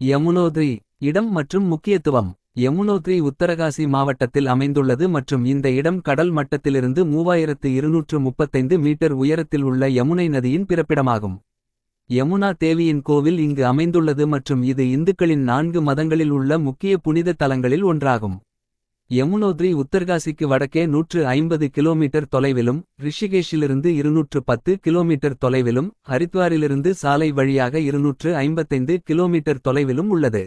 யமுனோத்ரி இடம் மற்றும் முக்கியத்துவம் யமுனோத்ரி உத்தரகாசி மாவட்டத்தில் அமைந்துள்ளது மற்றும் இந்த இடம் கடல் மட்டத்திலிருந்து மூவாயிரத்து இருநூற்று முப்பத்தைந்து மீட்டர் உயரத்தில் உள்ள யமுனை நதியின் பிறப்பிடமாகும். யமுனா தேவியின் கோவில் இங்கு அமைந்துள்ளது மற்றும் இது இந்துக்களின் நான்கு மதங்களில் உள்ள முக்கிய புனித தலங்களில் ஒன்றாகும். யமுனோத்ரி உத்தர்காசிக்கு வடக்கே நூற்று ஐம்பது கிலோமீட்டர் தொலைவிலும் ரிஷிகேஷிலிருந்து இருநூற்று பத்து கிலோமீட்டர் தொலைவிலும் ஹரித்வாரிலிருந்து சாலை வழியாக இருநூற்று ஐம்பத்தைந்து கிலோமீட்டர் தொலைவிலும் உள்ளது.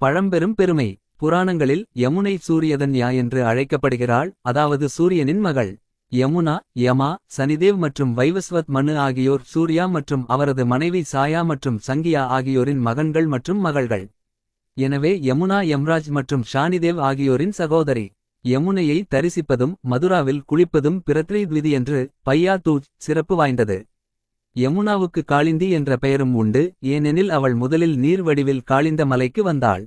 பழம்பெரும் பெருமை புராணங்களில் யமுனை சூரியதன்யா என்று அழைக்கப்படுகிறாள் அதாவது சூரியனின் மகள். யமுனா யமா சனிதேவ் மற்றும் வைவஸ்வத் மனு ஆகியோர் சூர்யா மற்றும் அவரது மனைவி சாயா மற்றும் சங்கியா ஆகியோரின் மகன்கள் மற்றும் மகள்கள். எனவே யமுனா யம்ராஜ் மற்றும் ஷானிதேவ் ஆகியோரின் சகோதரி. யமுனையை தரிசிப்பதும் மதுராவில் குளிப்பதும் பிரத்ரீத்விதி என்று பையா தூஜ் சிறப்பு வாய்ந்தது. யமுனாவுக்கு காளிந்தி என்ற பெயரும் உண்டு ஏனெனில் அவள் முதலில் நீர் வடிவில் காளிந்த மலைக்கு வந்தாள்.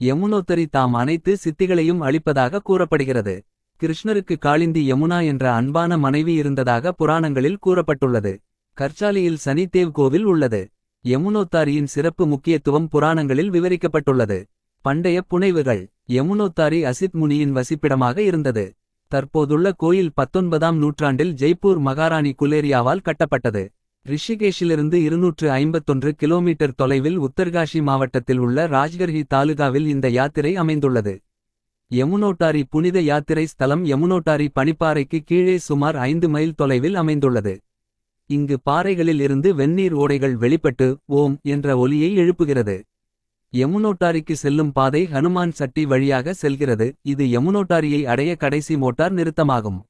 யமுனோத்தரி தாம் அனைத்து சித்திகளையும் அளிப்பதாக கூறப்படுகிறது. கிருஷ்ணருக்கு காளிந்தி யமுனா என்ற அன்பான மனைவி இருந்ததாக புராணங்களில் கூறப்பட்டுள்ளது. கர்ச்சாலியில் சனிதேவ் கோவில் உள்ளது. யமுனோத்தாரியின் சிறப்பு முக்கியத்துவம் புராணங்களில் விவரிக்கப்பட்டுள்ளது. பண்டைய புனைவுகள் யமுனோத்தாரி அசித் முனியின் வசிப்பிடமாக இருந்தது. தற்போதுள்ள கோயில் பத்தொன்பதாம் நூற்றாண்டில் ஜெய்ப்பூர் மகாராணி குலேரியாவால் கட்டப்பட்டது. ரிஷிகேஷிலிருந்து இருநூற்று ஐம்பத்தொன்று கிலோமீட்டர் தொலைவில் உத்தர்காஷி மாவட்டத்தில் உள்ள ராஜ்கர்ஹி தாலுகாவில் இந்த யாத்திரை அமைந்துள்ளது. யமுனோட்டாரி புனித யாத்திரை ஸ்தலம் யமுனோட்டாரி பனிப்பாறைக்கு கீழே சுமார் ஐந்து மைல் தொலைவில் அமைந்துள்ளது. இங்கு பாறைகளில் இருந்து வெந்நீர் ஓடைகள் வெளிப்பட்டு ஓம் என்ற ஒலியை எழுப்புகிறது. யமுனோட்டாரிக்கு செல்லும் பாதை ஹனுமான் சட்டி வழியாக செல்கிறது இது யமுனோட்டாரியை அடைய கடைசி மோட்டார் நிறுத்தமாகும்.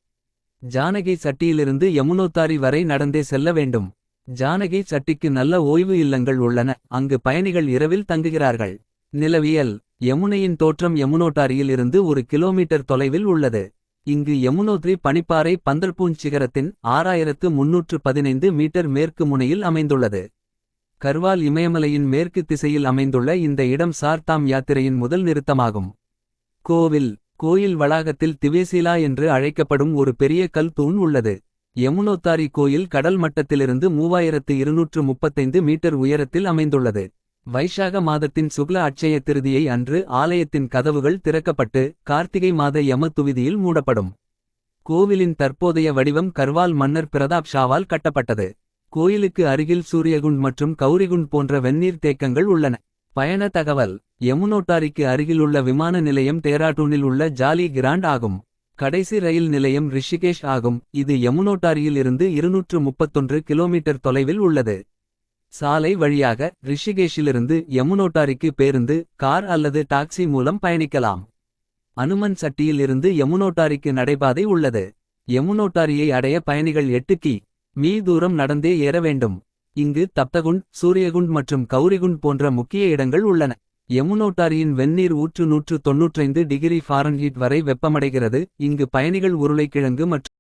ஜானகி சட்டியிலிருந்து யமுனோத்தாரி வரை நடந்தே செல்ல வேண்டும். ஜானகி சட்டிக்கு நல்ல ஓய்வு இல்லங்கள் உள்ளன அங்கு பயணிகள் இரவில் தங்குகிறார்கள். நிலவியல் யமுனையின் தோற்றம் யமுனோட்டாரியில் இருந்து ஒரு கிலோமீட்டர் தொலைவில் உள்ளது. இங்கு யமுனோத்ரி பனிப்பாறை பந்தல்பூஞ்ச் சிகரத்தின் ஆறாயிரத்து முன்னூற்று பதினைந்து மீட்டர் மேற்கு முனையில் அமைந்துள்ளது. கர்வால் இமயமலையின் மேற்கு திசையில் அமைந்துள்ள இந்த இடம் சார்தாம் யாத்திரையின் முதல் நிறுத்தமாகும். கோவில் கோயில் வளாகத்தில் திவேசிலா என்று அழைக்கப்படும் ஒரு பெரிய கல் தூண் உள்ளது. யமுனோத்தாரி கோயில் கடல் மட்டத்திலிருந்து மூவாயிரத்து இருநூற்று முப்பத்தைந்து மீட்டர் உயரத்தில் அமைந்துள்ளது. வைஷாக மாதத்தின் சுக்ல அட்சய திருதியை அன்று ஆலயத்தின் கதவுகள் திறக்கப்பட்டு கார்த்திகை மாத யம துவிதியில் மூடப்படும். கோவிலின் தற்போதைய வடிவம் கர்வால் மன்னர் பிரதாப் ஷாவால் கட்டப்பட்டது. கோயிலுக்கு அருகில் சூரியகுண்ட் மற்றும் கௌரிகுண்ட் போன்ற வெந்நீர் தேக்கங்கள் உள்ளன. பயண தகவல் யமுனோட்டாரிக்கு அருகிலுள்ள விமான நிலையம் தேராடூனில் உள்ள ஜாலி கிராண்ட் ஆகும். கடைசி ரயில் நிலையம் ரிஷிகேஷ் ஆகும் இது யமுனோட்டாரியில் இருந்து இருநூற்று முப்பத்தொன்று கிலோமீட்டர் தொலைவில் உள்ளது. சாலை வழியாக ரிஷிகேஷிலிருந்து யமுனோட்டாரிக்கு பேருந்து கார் அல்லது டாக்ஸி மூலம் பயணிக்கலாம். அனுமன் சட்டியில் இருந்து யமுனோட்டாரிக்கு நடைபாதை உள்ளது. யமுனோட்டாரியை அடைய பயணிகள் எட்டு கி. மீ தூரம் நடந்தே ஏற வேண்டும். இங்கு தப்தகுண்ட் சூரியகுண்ட் மற்றும் கௌரிகுண்ட் போன்ற முக்கிய இடங்கள் உள்ளன. யமுனோட்டாரியின் வெந்நீர் ஊற்று நூற்று தொன்னூற்றைந்து டிகிரி ஃபாரன்ஹீட் வரை வெப்பமடைகிறது இங்கு பயணிகள் உருளைக்கிழங்கு மற்றும்.